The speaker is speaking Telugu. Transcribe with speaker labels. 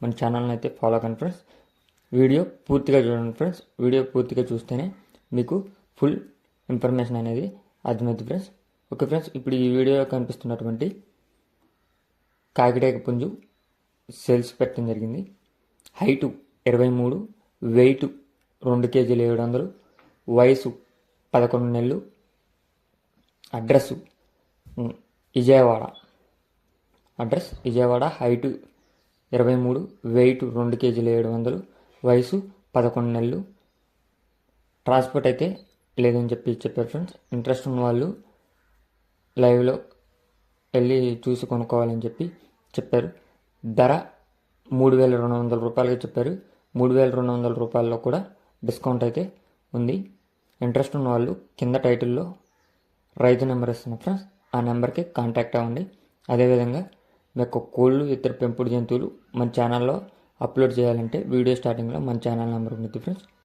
Speaker 1: మన ఛానల్ని అయితే ఫాలో కండి ఫ్రెండ్స్ వీడియో పూర్తిగా చూడండి ఫ్రెండ్స్ వీడియో పూర్తిగా చూస్తేనే మీకు ఫుల్ ఇన్ఫర్మేషన్ అనేది అర్థమవుతుంది ఫ్రెండ్స్ ఓకే ఫ్రెండ్స్ ఇప్పుడు ఈ వీడియో కనిపిస్తున్నటువంటి కాకిడేక పుంజు సేల్స్ పెట్టడం జరిగింది. హైటు ఇరవై మూడు వెయిట్ రెండు కేజీలు ఏడు వందలు వయసు పదకొండు నెలలు address Vijayawada. Address Vijayawada height ఇరవై మూడు వెయిట్ రెండు కేజీలు ఏడు వందలు వయసు పదకొండు నెలలు. ట్రాన్స్పోర్ట్ అయితే లేదని చెప్పి చెప్పారు ఫ్రెండ్స్. ఇంట్రెస్ట్ ఉన్న వాళ్ళు లైవ్లో వెళ్ళి చూసి కొనుక్కోవాలని చెప్పి చెప్పారు. ధర మూడు వేల రెండు వందల రూపాయలుగా చెప్పారు. మూడు వేల రెండు వందల రూపాయల్లో కూడా డిస్కౌంట్ అయితే ఉంది. ఇంట్రెస్ట్ ఉన్న వాళ్ళు కింద టైటిల్లో రైతు నెంబర్ ఇస్తున్నారు ఫ్రెండ్స్ ఆ నెంబర్కి కాంటాక్ట్ అవ్వండి. అదేవిధంగా మీకు కోళ్ళు ఇతర పెంపుడు జంతువులు మన ఛానల్లో అప్లోడ్ చేయాలంటే వీడియో స్టార్టింగ్లో మన ఛానల్ నెంబర్ ఉంటుంది ఫ్రెండ్స్